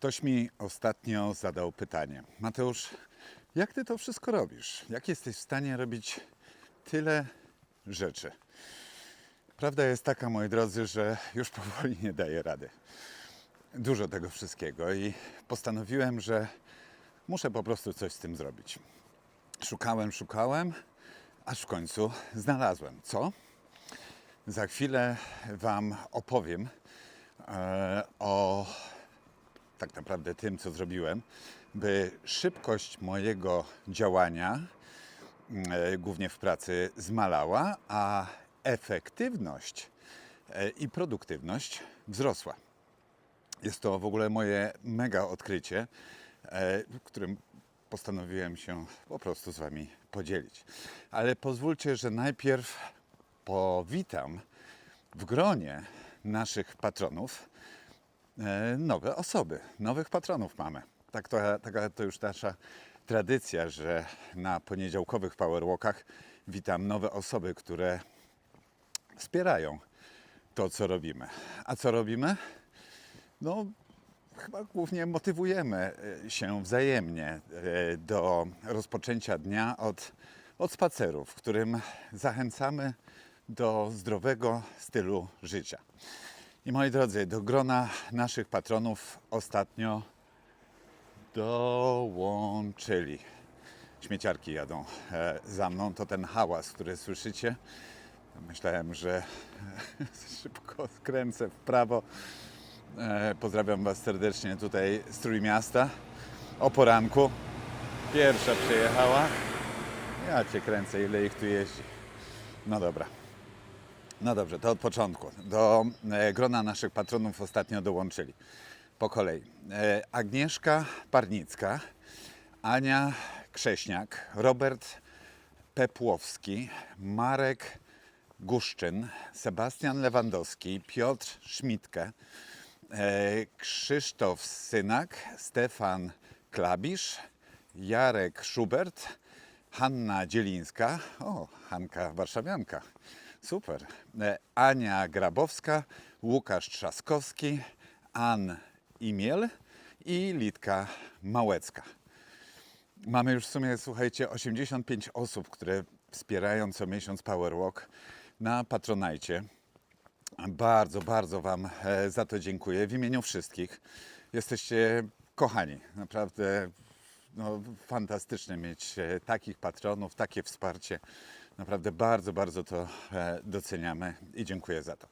Ktoś mi ostatnio zadał pytanie: Mateusz, jak ty to wszystko robisz? Jak jesteś w stanie robić tyle rzeczy? Prawda jest taka, moi drodzy, że już powoli nie daję rady. Dużo tego wszystkiego i postanowiłem, że muszę po prostu coś z tym zrobić. Szukałem, szukałem, aż w końcu znalazłem. Co? Za chwilę Wam opowiem e, o tak naprawdę tym, co zrobiłem, by szybkość mojego działania, e, głównie w pracy, zmalała, a efektywność e, i produktywność wzrosła. Jest to w ogóle moje mega odkrycie, e, którym postanowiłem się po prostu z Wami podzielić. Ale pozwólcie, że najpierw powitam w gronie naszych patronów nowe osoby, nowych patronów mamy. Tak to, taka to już nasza tradycja, że na poniedziałkowych powerwalkach witam nowe osoby, które wspierają to, co robimy. A co robimy? No, chyba głównie motywujemy e, się wzajemnie e, do rozpoczęcia dnia od, od w którym zachęcamy do zdrowego stylu życia. I moi drodzy, do grona naszych patronów ostatnio dołączyli. Śmieciarki jadą e, za mną. To ten hałas, który słyszycie. Myślałem, że szybko skręcę w prawo. E, Pozdrawiam Was serdecznie tutaj z Trójmiasta. O poranku. Pierwsza przyjechała. Ja Cię kręcę, ile ich tu jeździ. No dobra. No dobrze, to od początku. Do e, grona naszych patronów ostatnio dołączyli. Po kolei. E, Agnieszka Parnicka, Ania Krześniak, Robert Pepłowski, Marek Guszczyn, Sebastian Lewandowski, Piotr Szmitkę, e, Krzysztof Synak, Stefan Klabisz, Jarek Schubert, Hanna Dzielińska, o, Hanka Warszawianka, super, E, Ania Grabowska, Łukasz Trzaskowski, Ann Imiel i Litka Małecka. Mamy już w sumie, słuchajcie, 85 osób, które wspierają co miesiąc Powerwalk na Patronajcie. Bardzo, bardzo Wam e, za to dziękuję w imieniu wszystkich. Jesteście kochani, naprawdę no, fantastyczne mieć e, takich patronów, takie wsparcie. Naprawdę bardzo, bardzo to e, doceniamy i dziękuję za to.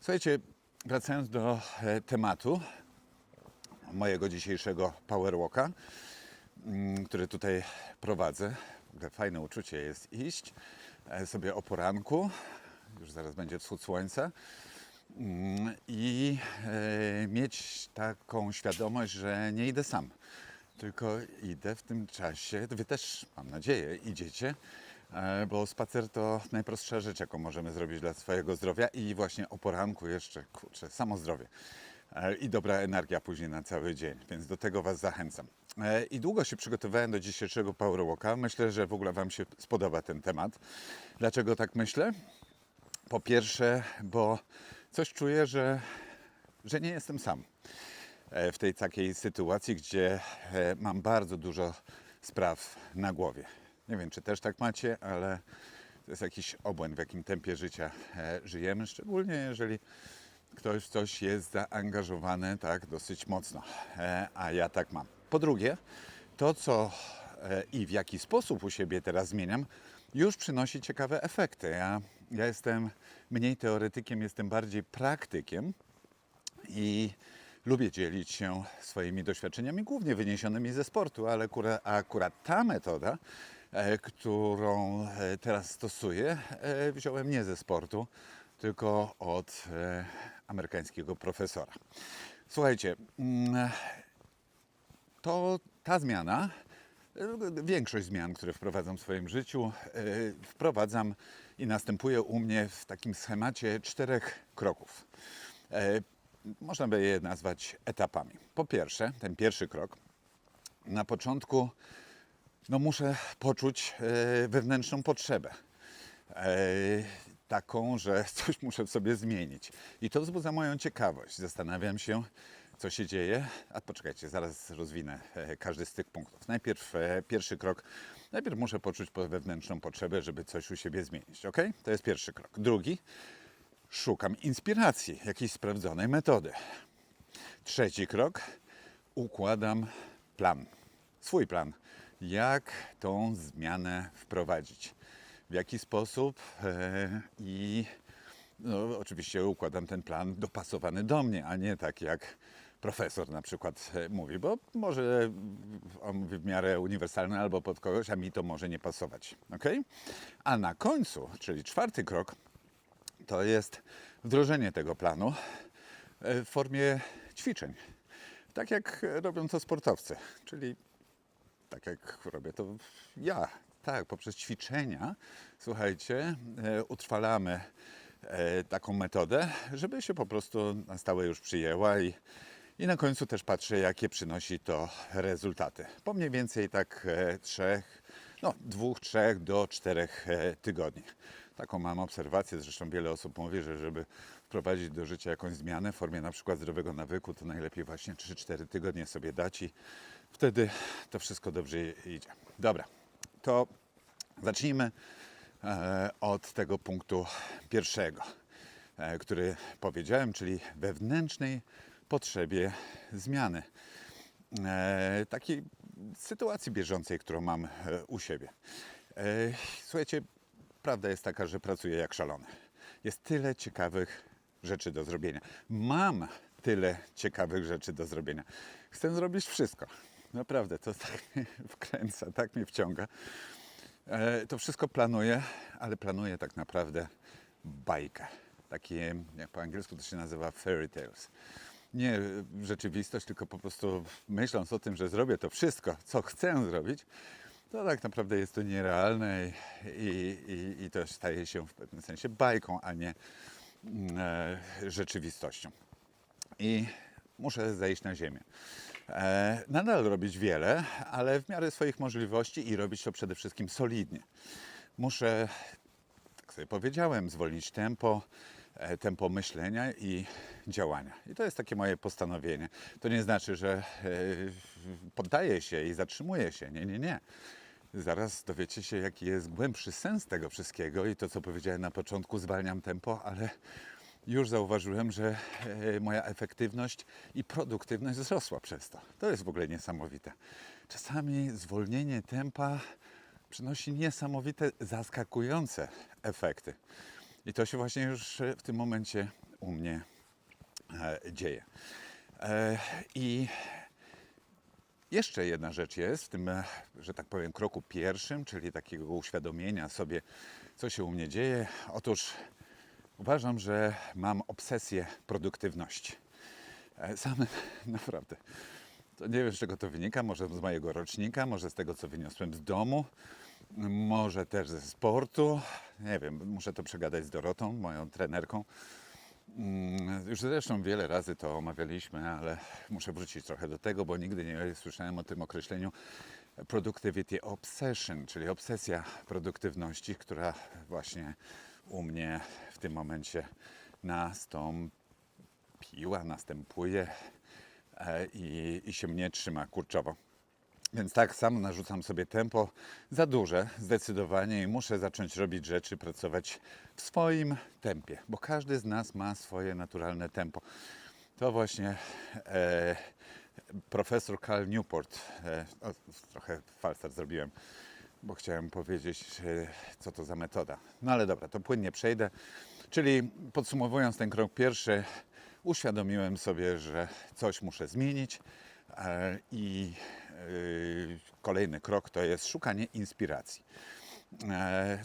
Słuchajcie, wracając do e, tematu mojego dzisiejszego Powerwalka, mm, który tutaj prowadzę. Fajne uczucie jest iść e, sobie o poranku, już zaraz będzie wschód słońca, mm, i mieć taką świadomość, że nie idę sam, tylko idę w tym czasie, Wy też, mam nadzieję, idziecie, bo spacer to najprostsza rzecz, jaką możemy zrobić dla swojego zdrowia i właśnie o poranku jeszcze, kurczę, samo zdrowie e, i dobra energia później na cały dzień, więc do tego Was zachęcam. E, I długo się przygotowałem do dzisiejszego Powerwalka. Myślę, że w ogóle Wam się spodoba ten temat. Dlaczego tak myślę? Po pierwsze, bo coś czuję, że, że nie jestem sam e, w tej takiej sytuacji, gdzie e, mam bardzo dużo spraw na głowie. Nie wiem, czy też tak macie, ale to jest jakiś obłęd, w jakim tempie życia e, żyjemy, szczególnie jeżeli ktoś w coś jest zaangażowany tak dosyć mocno, e, a ja tak mam. Po drugie, to co e, i w jaki sposób u siebie teraz zmieniam, już przynosi ciekawe efekty. Ja, ja jestem mniej teoretykiem, jestem bardziej praktykiem i lubię dzielić się swoimi doświadczeniami, głównie wyniesionymi ze sportu, ale akurat, akurat ta metoda, którą e, teraz stosuję, e, wziąłem nie ze sportu, tylko od e, amerykańskiego profesora. Słuchajcie, mm, to ta zmiana, e, większość zmian, które wprowadzam w swoim życiu, e, wprowadzam i następuje u mnie w takim schemacie czterech kroków. E, Można by je nazwać etapami. Po pierwsze, ten pierwszy krok, na początku no muszę poczuć e, wewnętrzną potrzebę. E, taką, że coś muszę w sobie zmienić. I to wzbudza moją ciekawość. Zastanawiam się, co się dzieje. A poczekajcie, zaraz rozwinę e, każdy z tych punktów. Najpierw pierwszy krok. Najpierw muszę poczuć po- wewnętrzną potrzebę, żeby coś u siebie zmienić. Ok? To jest pierwszy krok. Drugi, szukam inspiracji, jakiejś sprawdzonej metody. Trzeci krok, układam plan, swój plan, jak tą zmianę wprowadzić, w jaki sposób e, i no, oczywiście układam ten plan dopasowany do mnie, a nie tak jak profesor na przykład e, mówi, bo może on mówi w miarę uniwersalny albo pod kogoś, a mi to może nie pasować. ok? A na końcu, czyli czwarty krok, to jest wdrożenie tego planu e, w formie ćwiczeń. Tak jak robią to sportowcy, czyli tak jak robię to ja. Tak, poprzez ćwiczenia, słuchajcie, e, utrwalamy e, taką metodę, żeby się po prostu na stałe już przyjęła i, i na końcu też patrzę, jakie przynosi to rezultaty. Po mniej więcej tak e, trzech, no dwóch, trzech do czterech tygodni. Taką mam obserwację, zresztą wiele osób mówi, że żeby wprowadzić do życia jakąś zmianę w formie na przykład zdrowego nawyku, to najlepiej właśnie 3-4 tygodnie sobie dać i wtedy to wszystko dobrze idzie. Dobra, to zacznijmy e, od tego punktu pierwszego, e, który powiedziałem, czyli wewnętrznej potrzebie zmiany. E, takiej sytuacji bieżącej, którą mam u siebie. Słuchajcie, prawda jest taka, że pracuję jak szalony. Jest tyle ciekawych rzeczy do zrobienia. Mam tyle ciekawych rzeczy do zrobienia. Chcę zrobić wszystko. Naprawdę, to tak mnie wkręca, tak mnie wciąga. E, To wszystko planuję, ale planuję tak naprawdę bajkę. Takie, jak po angielsku to się nazywa fairy tales. Nie rzeczywistość, tylko po prostu myśląc o tym, że zrobię to wszystko, co chcę zrobić, to tak naprawdę jest to nierealne i, i, i, to staje się w pewnym sensie bajką, a nie mm, e, rzeczywistością. I muszę zejść na ziemię. E, nadal robić wiele, ale w miarę swoich możliwości i robić to przede wszystkim solidnie. Muszę, tak sobie powiedziałem, zwolnić tempo, e, tempo myślenia i działania. I to jest takie moje postanowienie. To nie znaczy, że e, poddaję się i zatrzymuję się. Nie, nie, nie. Zaraz dowiecie się, jaki jest głębszy sens tego wszystkiego i to, co powiedziałem na początku, zwalniam tempo, ale już zauważyłem, że e, moja efektywność i produktywność wzrosła przez to. To jest w ogóle niesamowite. Czasami zwolnienie tempa przynosi niesamowite, zaskakujące efekty. I to się właśnie już w tym momencie u mnie e, dzieje. E, I jeszcze jedna rzecz jest w tym, że tak powiem, kroku pierwszym, czyli takiego uświadomienia sobie, co się u mnie dzieje. Otóż uważam, że mam obsesję produktywności. E, Sam naprawdę. To nie wiem, z czego to wynika. Może z mojego rocznika, może z tego, co wyniosłem z domu, może też ze sportu. Nie wiem, muszę to przegadać z Dorotą, moją trenerką. Mm, Już zresztą wiele razy to omawialiśmy, ale muszę wrócić trochę do tego, bo nigdy nie słyszałem o tym określeniu productivity obsession, czyli obsesja produktywności, która właśnie u mnie w tym momencie nastąpiła, następuje e, i, i się mnie trzyma kurczowo. Więc tak, sam narzucam sobie tempo za duże, zdecydowanie, i muszę zacząć robić rzeczy, pracować w swoim tempie, bo każdy z nas ma swoje naturalne tempo. To właśnie e, profesor Carl Newport, e, o, trochę falstart zrobiłem, bo chciałem powiedzieć, e, co to za metoda. No ale dobra, to płynnie przejdę. Czyli podsumowując ten krok pierwszy, uświadomiłem sobie, że coś muszę zmienić e, i e, kolejny krok to jest szukanie inspiracji.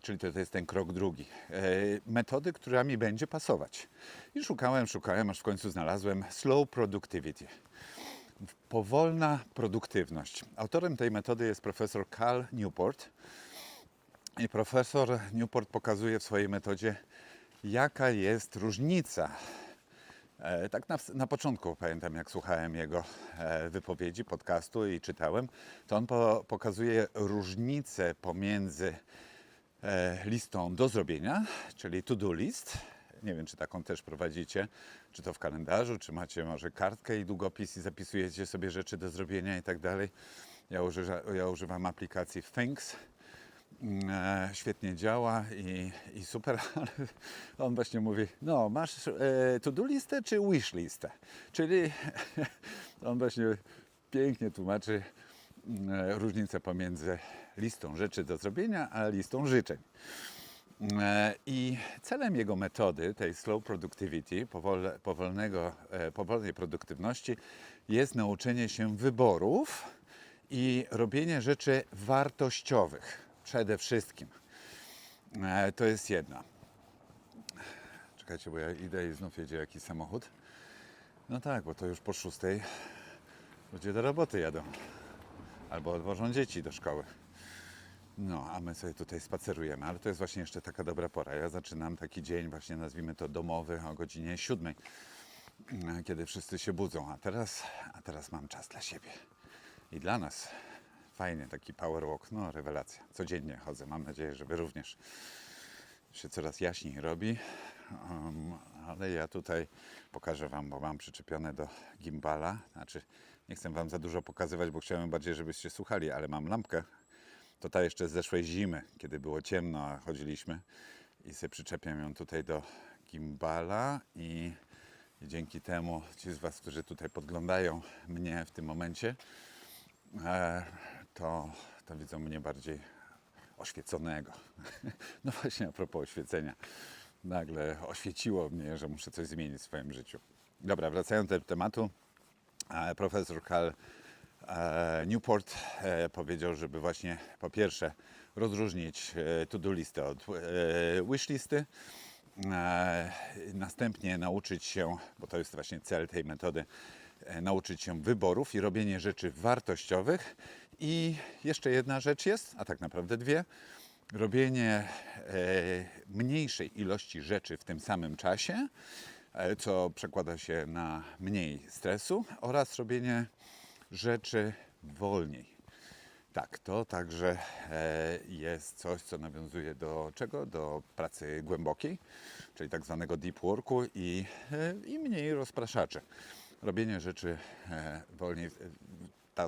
Czyli to, jest ten krok drugi. Metody, która mi będzie pasować. I szukałem, szukałem, aż w końcu znalazłem slow productivity. Powolna produktywność. Autorem tej metody jest profesor Carl Newport. I profesor Newport pokazuje w swojej metodzie, jaka jest różnica. E, Tak na, na początku pamiętam, jak słuchałem jego e, wypowiedzi, podcastu i czytałem, to on po, pokazuje różnicę pomiędzy e, listą do zrobienia, czyli to-do list. Nie wiem, czy taką też prowadzicie, czy to w kalendarzu, czy macie może kartkę i długopis i zapisujecie sobie rzeczy do zrobienia i tak dalej. Ja, używa, ja używam aplikacji Things. Mm, e, Świetnie działa i, i super, ale on właśnie mówi, no masz e, to-do listę czy wish listę? Czyli on właśnie pięknie tłumaczy mm, e, różnicę pomiędzy listą rzeczy do zrobienia, a listą życzeń. E, I celem jego metody, tej slow productivity, powolnego, e, powolnej produktywności, jest nauczenie się wyborów i robienie rzeczy wartościowych przede wszystkim. E, To jest jedna. Czekajcie, bo ja idę i znów jedzie jakiś samochód. No tak, bo to już po szóstej ludzie do roboty jadą. Albo odwożą dzieci do szkoły. No, a my sobie tutaj spacerujemy, ale to jest właśnie jeszcze taka dobra pora. Ja zaczynam taki dzień, właśnie nazwijmy to domowy, o godzinie siódmej, kiedy wszyscy się budzą, a teraz, a teraz mam czas dla siebie. I dla nas fajnie, taki power walk, no rewelacja. Codziennie chodzę, mam nadzieję, że Wy również się coraz jaśniej robi. Um, ale ja tutaj pokażę Wam, bo mam przyczepione do gimbala. Znaczy, nie chcę Wam za dużo pokazywać, bo chciałem bardziej, żebyście słuchali, ale mam lampkę. To ta jeszcze z zeszłej zimy, kiedy było ciemno, a chodziliśmy. I sobie przyczepiam ją tutaj do gimbala i, i dzięki temu ci z Was, którzy tutaj podglądają mnie w tym momencie, e, to, to widzą mnie bardziej oświeconego. No właśnie a propos oświecenia. Nagle oświeciło mnie, że muszę coś zmienić w swoim życiu. Dobra, wracając do tematu. e, Profesor Karl Newport e, powiedział, żeby właśnie po pierwsze rozróżnić e, to-do listę od e, wish listy, e, następnie nauczyć się, bo to jest właśnie cel tej metody, e, nauczyć się wyborów i robienie rzeczy wartościowych. I jeszcze jedna rzecz jest, a tak naprawdę dwie, robienie e, mniejszej ilości rzeczy w tym samym czasie, e, co przekłada się na mniej stresu oraz robienie rzeczy wolniej. Tak, to także e, jest coś, co nawiązuje do czego? Do pracy głębokiej, czyli tak zwanego deep worku i, e, i mniej rozpraszaczy. Robienie rzeczy e, wolniej,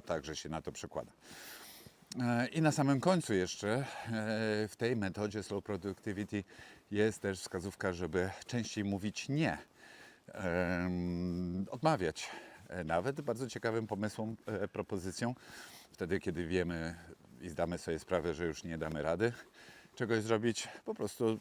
także się na to przekłada. I na samym końcu jeszcze w tej metodzie slow productivity jest też wskazówka, żeby częściej mówić nie, odmawiać nawet bardzo ciekawym pomysłom, e, propozycją, wtedy kiedy wiemy i zdamy sobie sprawę, że już nie damy rady czegoś zrobić, po prostu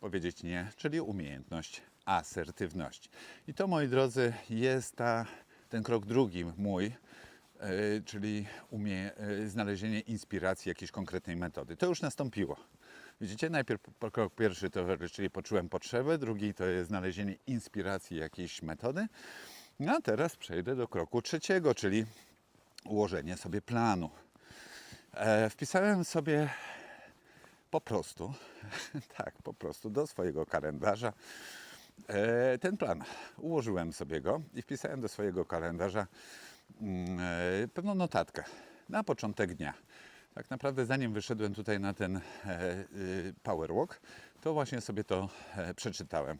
powiedzieć nie, czyli umiejętność asertywności. I to, moi drodzy, jest ta, ten krok drugi mój, e, czyli umie, e, znalezienie inspiracji jakiejś konkretnej metody. To już nastąpiło. Widzicie, najpierw krok pierwszy to, czyli poczułem potrzebę, drugi to jest znalezienie inspiracji jakiejś metody. No a teraz przejdę do kroku trzeciego, czyli ułożenie sobie planu. E, wpisałem sobie po prostu, tak, po prostu do swojego kalendarza e, ten plan. Ułożyłem sobie go i wpisałem do swojego kalendarza mm, e, pewną notatkę na początek dnia. Tak naprawdę zanim wyszedłem tutaj na ten e, y, power walk, to właśnie sobie to e, przeczytałem.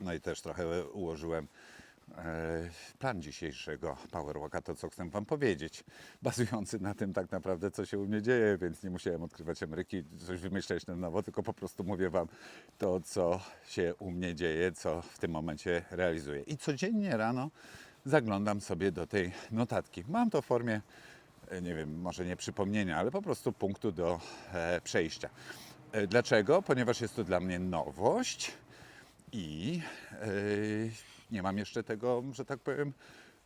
No i też trochę ułożyłem e, plan dzisiejszego Power Walka, to co chcę Wam powiedzieć, bazujący na tym tak naprawdę, co się u mnie dzieje, więc nie musiałem odkrywać Ameryki, coś wymyśleć na nowo, tylko po prostu mówię Wam to, co się u mnie dzieje, co w tym momencie realizuję. I codziennie rano zaglądam sobie do tej notatki. Mam to w formie, e, nie wiem, może nie przypomnienia, ale po prostu punktu do e, przejścia. E, Dlaczego? Ponieważ jest to dla mnie nowość i e, nie mam jeszcze tego, że tak powiem,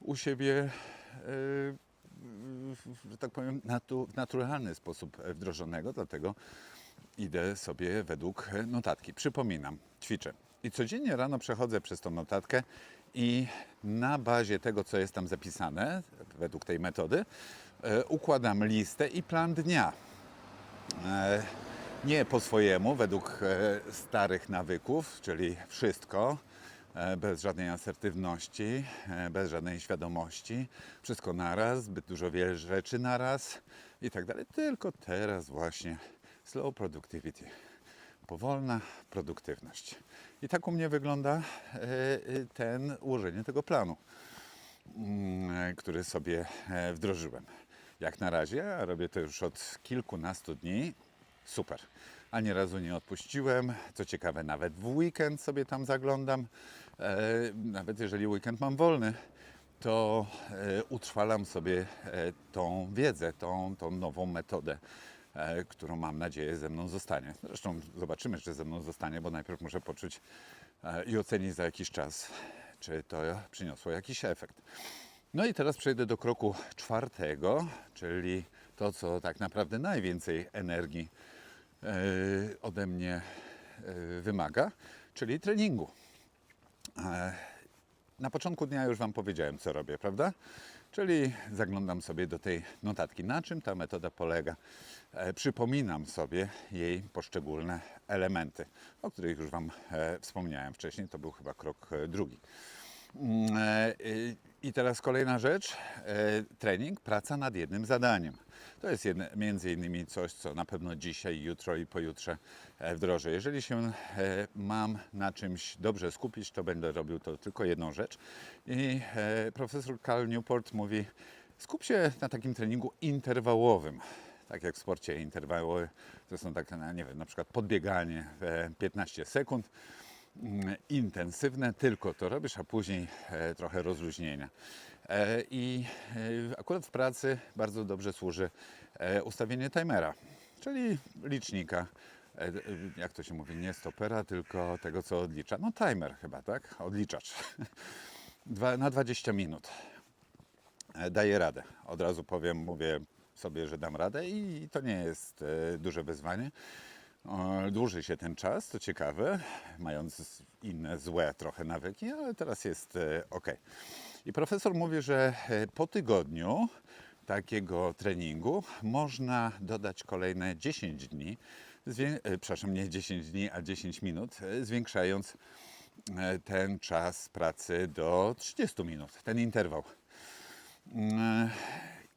u siebie, e, że tak powiem, w naturalny sposób wdrożonego, dlatego idę sobie według notatki. Przypominam, ćwiczę. I codziennie rano przechodzę przez tą notatkę i na bazie tego, co jest tam zapisane, według tej metody, e, układam listę i plan dnia. E, nie po swojemu, według starych nawyków, czyli wszystko, bez żadnej asertywności, e, bez żadnej świadomości, wszystko naraz, zbyt dużo rzeczy naraz i tak dalej. Tylko teraz właśnie slow productivity. powolna produktywność. I tak u mnie wygląda e, e, ten ułożenie tego planu, mm, e, który sobie e, wdrożyłem. Jak na razie, a robię to już od kilkunastu dni, super. Ani razu nie odpuściłem. Co ciekawe, nawet w weekend sobie tam zaglądam. E, nawet jeżeli weekend mam wolny, to e, utrwalam sobie e, tą wiedzę, tą, tą nową metodę, którą mam nadzieję ze mną zostanie. Zresztą zobaczymy, czy ze mną zostanie, bo najpierw muszę poczuć i ocenić za jakiś czas, czy to przyniosło jakiś efekt. No i teraz przejdę do kroku czwartego, czyli to, co tak naprawdę najwięcej energii ode mnie wymaga, czyli treningu. E, Na początku dnia już Wam powiedziałem, co robię, prawda? Czyli zaglądam sobie do tej notatki, na czym ta metoda polega. E, Przypominam sobie jej poszczególne elementy, o których już Wam e, wspomniałem wcześniej. To był chyba krok drugi. Mm, I teraz kolejna rzecz, trening, praca nad jednym zadaniem. To jest jedne, między innymi coś, co na pewno dzisiaj, jutro i pojutrze e, wdrożę. Jeżeli się e, mam na czymś dobrze skupić, to będę robił to tylko jedną rzecz. I e, profesor Carl Newport mówi, skup się na takim treningu interwałowym. Tak jak w sporcie interwały, to są takie, nie wiem, na przykład podbieganie e, 15 sekund mm, intensywne, tylko to robisz, a później trochę rozluźnienia. E, I e, akurat w pracy bardzo dobrze służy e, ustawienie timera, czyli licznika. Jak to się mówi, nie stopera, tylko tego, co odlicza. No timer chyba, tak? Odliczacz. Na 20 minut. Daję radę. Od razu powiem, mówię sobie, że dam radę i to nie jest duże wyzwanie. Dłuży się ten czas, to ciekawe, mając inne złe trochę nawyki, ale teraz jest ok. I profesor mówi, że e, po tygodniu takiego treningu można dodać kolejne 10 dni, e, przepraszam, nie 10 dni, a 10 minut, e, zwiększając e, ten czas pracy do 30 minut, ten interwał. Mm,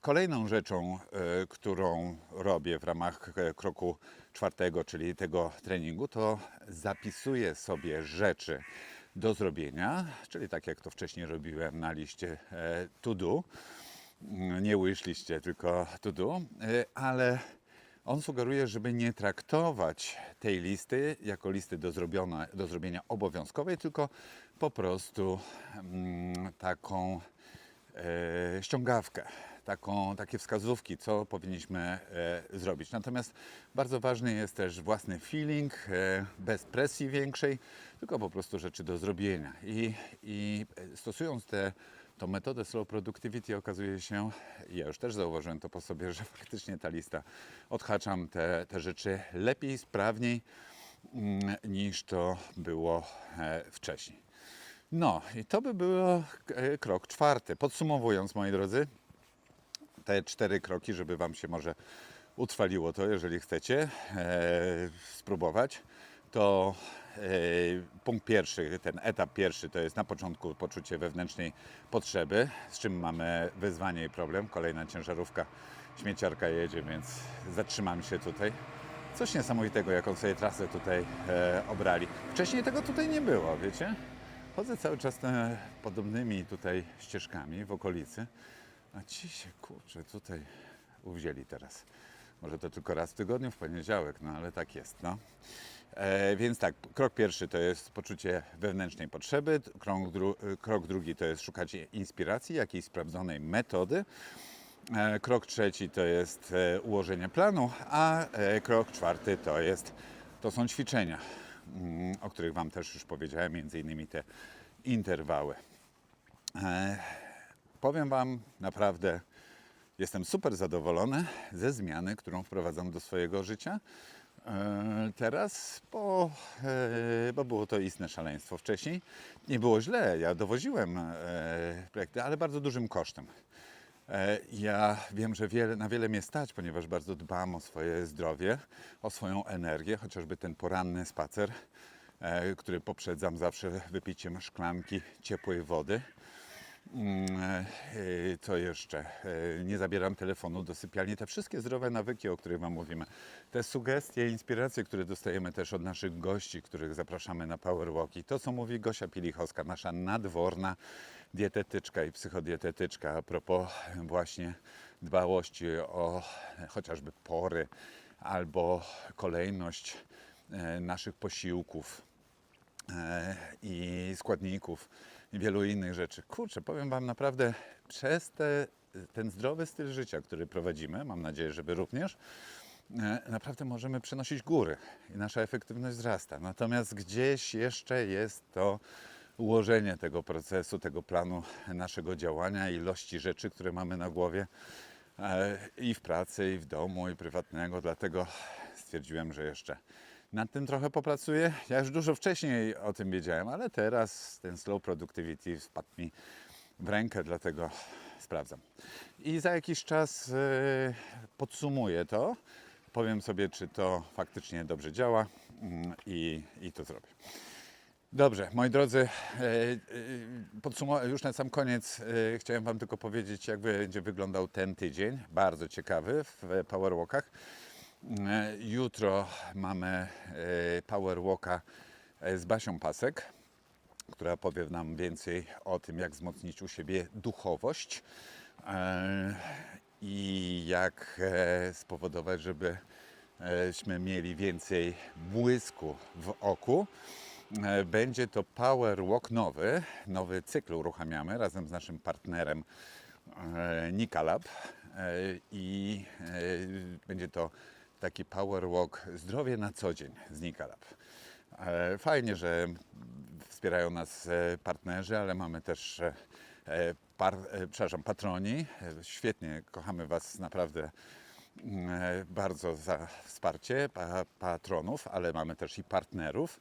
Kolejną rzeczą, e, którą robię w ramach e, kroku czwartego, czyli tego treningu, to zapisuję sobie rzeczy do zrobienia, czyli tak jak to wcześniej robiłem na liście e, to do. Nie wish liście, tylko to do, e, ale on sugeruje, żeby nie traktować tej listy jako listy do, zrobiona, do zrobienia obowiązkowej, tylko po prostu mm, taką e, ściągawkę, taką, takie wskazówki, co powinniśmy e, zrobić. Natomiast bardzo ważny jest też własny feeling, e, bez presji większej, tylko po prostu rzeczy do zrobienia. I, i stosując tę metodę slow productivity okazuje się, ja już też zauważyłem to po sobie, że faktycznie ta lista, odhaczam te, te rzeczy lepiej, sprawniej mm, niż to było e, wcześniej. No i to by był e, krok czwarty. Podsumowując, moi drodzy, te cztery kroki, żeby Wam się może utrwaliło to, jeżeli chcecie e, spróbować, to e, punkt pierwszy, ten etap pierwszy to jest na początku poczucie wewnętrznej potrzeby, z czym mamy wyzwanie i problem. Kolejna ciężarówka, śmieciarka jedzie, więc zatrzymam się tutaj. Coś niesamowitego, jaką sobie trasę tutaj e, obrali. Wcześniej tego tutaj nie było, wiecie? Chodzę cały czas te podobnymi tutaj ścieżkami w okolicy, a ci się kurczę tutaj uwzięli teraz. Może to tylko raz w tygodniu, w poniedziałek, no ale tak jest, no. E, więc tak, krok pierwszy to jest poczucie wewnętrznej potrzeby, krok, dru, krok drugi to jest szukać inspiracji, jakiejś sprawdzonej metody. E, Krok trzeci to jest e, ułożenie planu, a e, krok czwarty to jest to są ćwiczenia, mm, o których Wam też już powiedziałem, między innymi te interwały. E, Powiem Wam naprawdę, jestem super zadowolony ze zmiany, którą wprowadzam do swojego życia. E, Teraz, bo, e, bo było to istne szaleństwo wcześniej. Nie było źle, ja dowoziłem e, projekty, ale bardzo dużym kosztem. Ja wiem, że wiele, na wiele mnie stać, ponieważ bardzo dbam o swoje zdrowie, o swoją energię, chociażby ten poranny spacer, który poprzedzam zawsze wypiciem szklanki ciepłej wody. Mm, e, Co jeszcze? E, Nie zabieram telefonu do sypialni. Te wszystkie zdrowe nawyki, o których Wam mówimy, te sugestie, inspiracje, które dostajemy też od naszych gości, których zapraszamy na Powerwalki. To, co mówi Gosia Pilichowska, nasza nadworna dietetyczka i psychodietetyczka a propos właśnie dbałości o chociażby pory albo kolejność e, naszych posiłków e, i składników i wielu innych rzeczy. Kurczę, powiem Wam naprawdę, przez te, ten zdrowy styl życia, który prowadzimy, mam nadzieję, że Wy również, e, naprawdę możemy przenosić góry i nasza efektywność wzrasta. Natomiast gdzieś jeszcze jest to ułożenie tego procesu, tego planu naszego działania, ilości rzeczy, które mamy na głowie e, i w pracy, i w domu, i prywatnego. Dlatego stwierdziłem, że jeszcze nad tym trochę popracuję. Ja już dużo wcześniej o tym wiedziałem, ale teraz ten slow productivity wpadł mi w rękę, dlatego sprawdzam. I za jakiś czas e, podsumuję to. Powiem sobie, czy to faktycznie dobrze działa mm, i, i to zrobię. Dobrze, moi drodzy, e, e, już na sam koniec. Chciałem Wam tylko powiedzieć, jak będzie wyglądał ten tydzień. Bardzo ciekawy w Powerwalkach. Jutro mamy e, Powerwalka e, z Basią Pasek, która powie nam więcej o tym, jak wzmocnić u siebie duchowość e, i jak spowodować, żebyśmy mieli więcej błysku w oku. Będzie to Power Walk nowy, nowy cykl uruchamiamy razem z naszym partnerem Nikalab i będzie to taki Power Walk zdrowie na co dzień z Nikalab. E, Fajnie, że wspierają nas e, partnerzy, ale mamy też e, par, przepraszam, patroni. Świetnie, kochamy Was naprawdę mm, bardzo za wsparcie pa, patronów, ale mamy też i partnerów.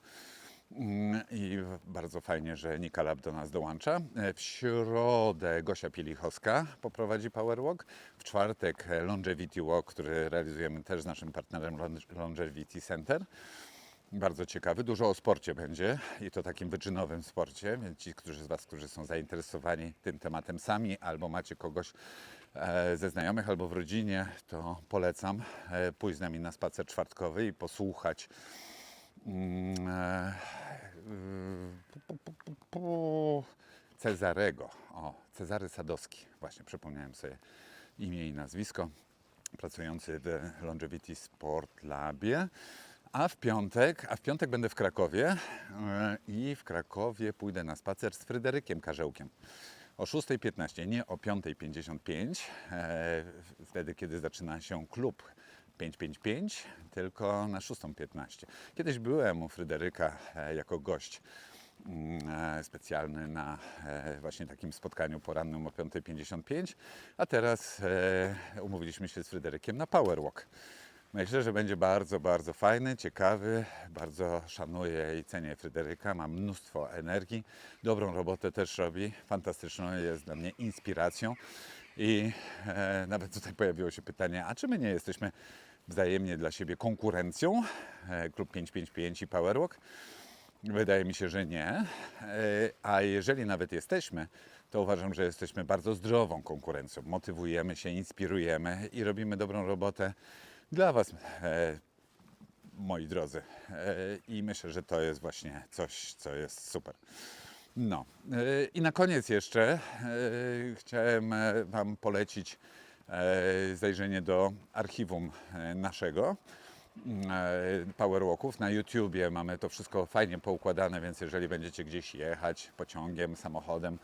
Mm, I bardzo fajnie, że Nikalab do nas dołącza. E, W środę Gosia Pielichowska poprowadzi Power Walk. W czwartek Longevity Walk, który realizujemy też z naszym partnerem Longe- Longevity Center. Bardzo ciekawy, dużo o sporcie będzie i to takim wyczynowym sporcie, więc ci którzy z Was, którzy są zainteresowani tym tematem sami albo macie kogoś e, ze znajomych albo w rodzinie, to polecam e, pójść z nami na spacer czwartkowy i posłuchać Cezarego. O, Cezary Sadowski. Właśnie przypomniałem sobie imię i nazwisko. Pracujący w Longevity Sport Labie. A w piątek, a w piątek będę w Krakowie e, i w Krakowie pójdę na spacer z Fryderykiem Karzełkiem. O 6.15, nie o 5.55, e, wtedy kiedy zaczyna się klub 555, tylko na 6.15. Kiedyś byłem u Fryderyka e, jako gość mm, e, specjalny na e, właśnie takim spotkaniu porannym o 5.55, a teraz umówiliśmy się z Fryderykiem na Powerwalk. Myślę, że będzie bardzo, bardzo fajny, ciekawy. Bardzo szanuję i cenię Fryderyka. Ma mnóstwo energii. Dobrą robotę też robi. Fantastyczną jest dla mnie inspiracją. I e, nawet tutaj pojawiło się pytanie, a czy my nie jesteśmy wzajemnie dla siebie konkurencją? E, Klub 555 i Powerwalk? Wydaje mi się, że nie. E, A jeżeli nawet jesteśmy, to uważam, że jesteśmy bardzo zdrową konkurencją. Motywujemy się, inspirujemy i robimy dobrą robotę dla Was, e, moi drodzy. I myślę, że to jest właśnie coś, co jest super. No i na koniec jeszcze chciałem Wam polecić zajrzenie do archiwum e, naszego e, Powerwalków. Na YouTubie mamy to wszystko fajnie poukładane, więc jeżeli będziecie gdzieś jechać pociągiem, samochodem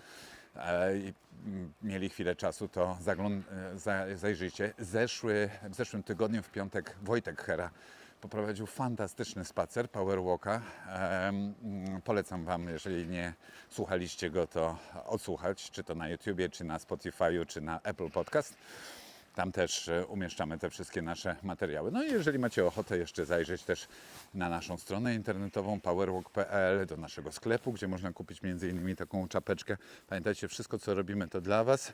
e, i mieli chwilę czasu, to e, zajrzyjcie. Zeszły, w zeszłym tygodniu w piątek Wojtek Hera poprowadził fantastyczny spacer Powerwalka. Polecam Wam, jeżeli nie słuchaliście go, to odsłuchać, czy to na YouTubie, czy na Spotify'u, czy na Apple Podcast. Tam też e, umieszczamy te wszystkie nasze materiały. No i jeżeli macie ochotę jeszcze zajrzeć też na naszą stronę internetową powerwalk.pl, do naszego sklepu, gdzie można kupić m.in. taką czapeczkę. Pamiętajcie, wszystko co robimy to dla Was.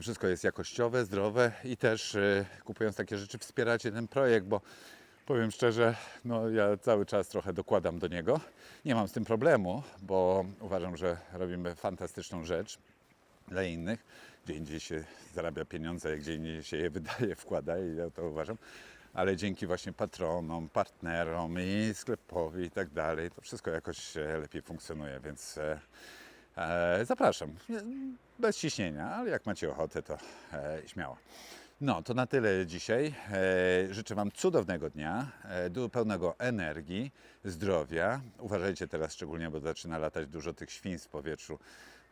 Wszystko jest jakościowe, zdrowe i też e, kupując takie rzeczy wspieracie ten projekt, bo powiem szczerze, no ja cały czas trochę dokładam do niego. Nie mam z tym problemu, bo uważam, że robimy fantastyczną rzecz dla innych. Gdzie indziej się zarabia pieniądze, gdzie indziej się je wydaje, wkłada i ja to uważam. Ale dzięki właśnie patronom, partnerom i sklepowi i tak dalej, to wszystko jakoś e, lepiej funkcjonuje, więc e, e, zapraszam. Bez ciśnienia, ale jak macie ochotę, to e, śmiało. No, to na tyle dzisiaj. E, życzę Wam cudownego dnia, e, pełnego energii, zdrowia. Uważajcie teraz szczególnie, bo zaczyna latać dużo tych świństw w powietrzu,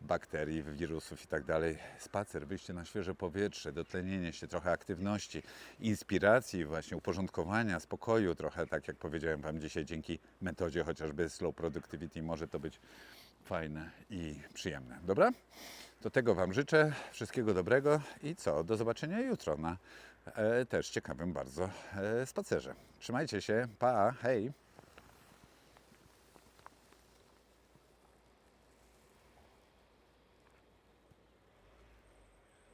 bakterii, wirusów i tak dalej. Spacer, wyjście na świeże powietrze, dotlenienie się, trochę aktywności, inspiracji, właśnie uporządkowania, spokoju, trochę tak jak powiedziałem Wam dzisiaj, dzięki metodzie chociażby slow productivity może to być fajne i przyjemne. Dobra? To tego Wam życzę. Wszystkiego dobrego i co? Do zobaczenia jutro na e, też ciekawym bardzo e, spacerze. Trzymajcie się. Pa. Hej.